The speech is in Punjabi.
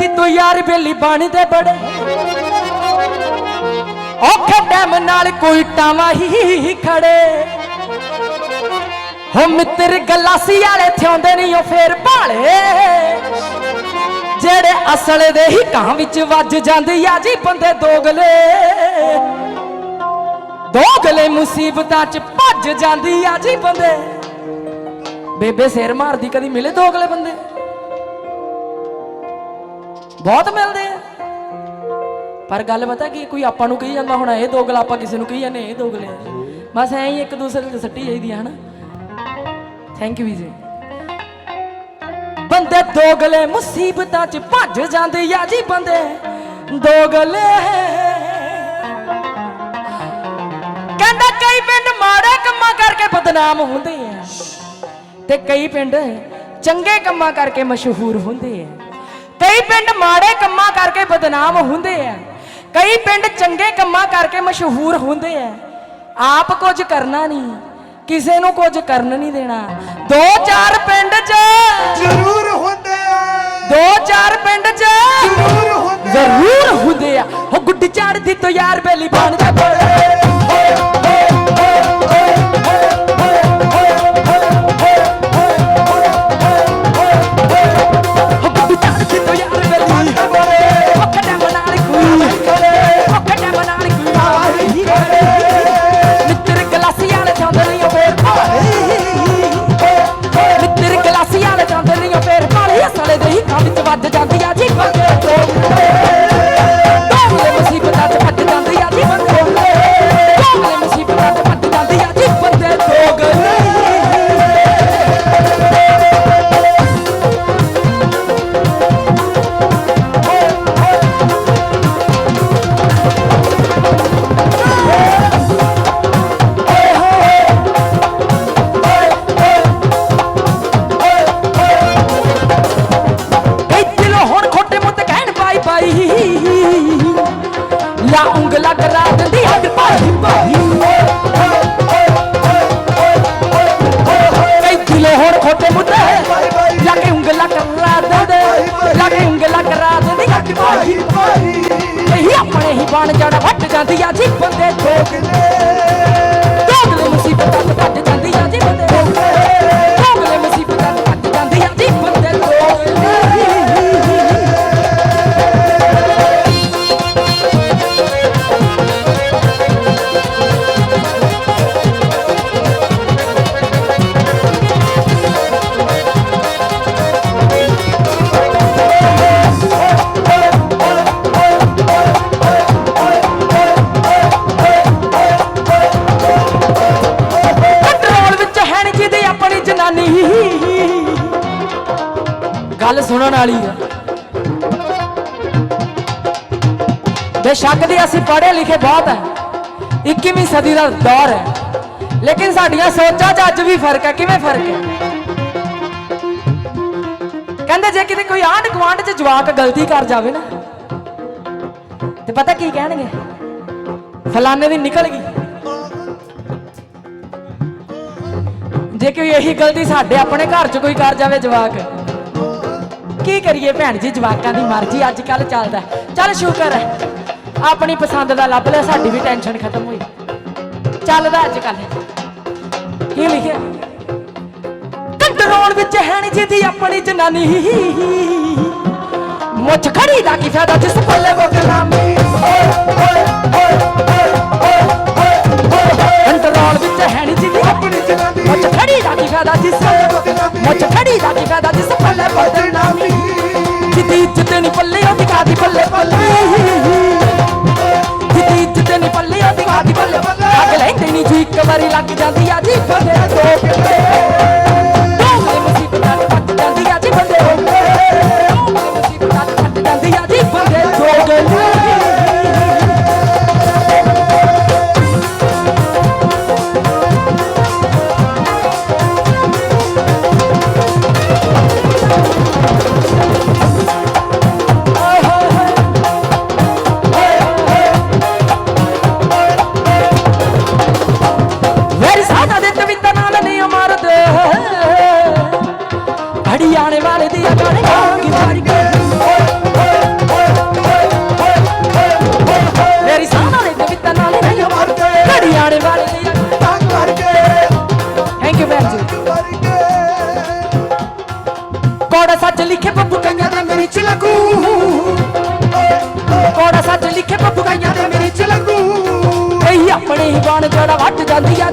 ਦੀ ਤੂੰ ਯਾਰ ਬੇਲੀ ਬਣਦੇ ਬੜੇ। ਔਖੇ ਟਾਈਮ ਨਾਲ ਕੋਈ ਟਾਵਾ ਹੀ ਖੜੇ। ਹੋ ਮਿੱਤਰ ਗਲਾਸੀ ਵਾਲੇ ਥਿਆਉਂਦੇ ਨਹੀਂ ਉਹ ਫੇਰ ਭਾਲੇ। ਜਿਹੜੇ ਅਸਲ ਦੇ ਹੀ ਕਾਂ ਵਿੱਚ ਵੱਜ ਜਾਂਦੀ ਆ ਜੀ ਬੰਦੇ ਦੋਗਲੇ। ਦੋਗਲੇ ਮੁਸੀਬਤਾਂ 'ਚ ਭੱਜ ਜਾਂਦੀ ਆ ਜੀ ਬੰਦੇ। ਬੇਬੇ ਸਿਰ ਮਾਰਦੀ, ਕਦੀ ਮਿਲੇ ਦੋਗਲੇ ਬੰਦੇ? ਬਹੁਤ ਮਿਲਦੇ ਆ। ਪਰ ਗੱਲ ਪਤਾ ਕੀ, ਕੋਈ ਆਪਾਂ ਨੂੰ ਕਹੀ ਜਾਂਦਾ ਹੁਣ, ਇਹ ਦੋਗਲਾ ਆਪਾਂ ਕਿਸੇ ਨੂੰ ਕਹੀ ਜਾਂਦੇ ਇਹ ਦੋਗਲੇ ਆ। ਬਸ ਐਂ ਹੀ ਇੱਕ ਦੂਸਰੇ ਤੇ ਸੱਟੀ ਜਾਈਦੀ ਆ, ਹਨਾ? ਥੈਂਕ ਯੂ ਜੀ ਬੰਦੇ ਦੋਗਲੇ ਮੁਸੀਬਤਾਂ 'ਚ ਭੱਜ ਜਾਂਦੇ ਆ ਜੀ ਬੰਦੇ। ਦੋਗਲੇ। ਕਹਿੰਦਾ ਕਈ ਪਿੰਡ ਮਾੜੇ ਕੰਮਾਂ ਕਰਕੇ ਬਦਨਾਮ ਹੁੰਦੇ ਆ। ਤੇ ਕਈ ਪਿੰਡ ਚੰਗੇ ਕੰਮਾਂ ਕਰਕੇ ਮਸ਼ਹੂਰ ਹੁੰਦੇ ਆ। ਕਈ ਪਿੰਡ ਮਾੜੇ ਕੰਮਾਂ ਕਰਕੇ ਬਦਨਾਮ ਹੁੰਦੇ ਆ। ਕਈ ਪਿੰਡ ਚੰਗੇ ਕੰਮਾਂ ਕਰਕੇ ਮਸ਼ਹੂਰ ਹੁੰਦੇ ਆ। ਆਪ ਕੁਝ ਕਰਨਾ ਨਹੀਂ ਕਿਸੇ ਨੂੰ ਕੁਝ ਕਰਨ ਨਹੀਂ ਦੇਣਾ। ਦੋ ਚਾਰ ਪਿੰਡ 'ਚ ਜ਼ਰੂਰ ਹੁੰਦੇ ਆ। ਦੋ ਚਾਰ ਪਿੰਡ 'ਚ ਜ਼ਰੂਰ ਹੁੰਦੇ ਆ। ਜ਼ਰੂਰ ਹੁੰਦੇ ਆ। ਉਹ ਗੁੱਡੀ ਚੜਦੀ ਤੋਂ ਯਾਰ ਬੇਲੀ ਬਣਦੇ ਬੜੇ ਆਪਣੇ ਹੀ ਵੱਟ ਜਾਂਦੀ ਆ ਜੀ ਬੰਦੇ ਦੋਗਲੇ ਦੋਗਲੇ ਗੱਲ ਸੁਣਨ ਵਾਲੀ ਆ। ਬੇਸ਼ੱਕ ਦੀ ਅਸੀਂ ਪੜ੍ਹੇ ਲਿਖੇ ਬਹੁਤ ਹੈ 21ਵੀਂ ਸਦੀ ਦਾ ਦੌਰ ਹੈ ਲੇਕਿਨ ਸਾਡੀਆਂ ਸੋਚਾਂ 'ਚ ਅੱਜ ਵੀ ਫ਼ਰਕ ਹੈ ਕਿਵੇਂ ਫ਼ਰਕ ਹੈ ਕਹਿੰਦੇ ਜੇ ਕਿਤੇ ਕੋਈ ਆਂਢ ਗੁਆਂਢ 'ਚ ਜਵਾਕ ਗਲਤੀ ਕਰ ਜਾਵੇ ਨਾ, ਤੇ ਪਤਾ ਕੀ ਕਹਿਣਗੇ? ਫਲਾਣੇ ਦੀ ਨਿਕਲ ਗਈ। ਜੇ ਕੋਈ ਇਹੀ ਗਲਤੀ ਸਾਡੇ ਆਪਣੇ ਘਰ 'ਚ ਕੋਈ ਕਰ ਜਾਵੇ ਜਵਾਕ ਕੀ ਕਰੀਏ ਭੈਣ ਜੀ, ਜਵਾਕਾਂ ਦੀ ਮਰਜ਼ੀ ਅੱਜ ਕੱਲ ਚੱਲਦਾ ਚੱਲ ਸ਼ੁਕਰ ਹੈ, ਆਪਣੀ ਪਸੰਦ ਦਾ ਲੱਭ ਲਿਆ, ਸਾਡੀ ਵੀ ਟੈਨਸ਼ਨ ਖਤਮ ਹੋਈ। ਚੱਲਦਾ ਅੱਜ ਕੱਲ ਕੀ ਲਿਖਿਆ? ਕੰਟਰੋਲ ਵਿੱਚ ਹੈ ਨੀ ਜਿਹਦੀ ਆਪਣੀ ਜਨਾਨੀ। ਮੁੱਛ ਖੜੀ ਦਾ ਕੀ ਫਾਇਦਾ, ਜਿਸ ਪੱਲੇ ਬਗਲਾਮੀ ਜੀ ਇੱਕ ਵਾਰੀ ਵਾਲੇ ਦੀ ਜੀ। ਕੋੜਾ ਸੱਚ ਲਿਖੇ ਪੱਪੂ ਕਈਆਂ ਦੇ ਮੇਰੀ ਚਲਕੂ ਕੋੜਾ ਸੱਚ ਲਿਖੇ ਪੱਪੂ ਕਈਆਂ ਦੇ ਮੇਰੀ ਚਲਕੂ ਕਈ ਆਪਣੇ ਹੀ ਬਾਣ ਜੜਾ ਵੱਟ ਜਾਂਦੀ ਆ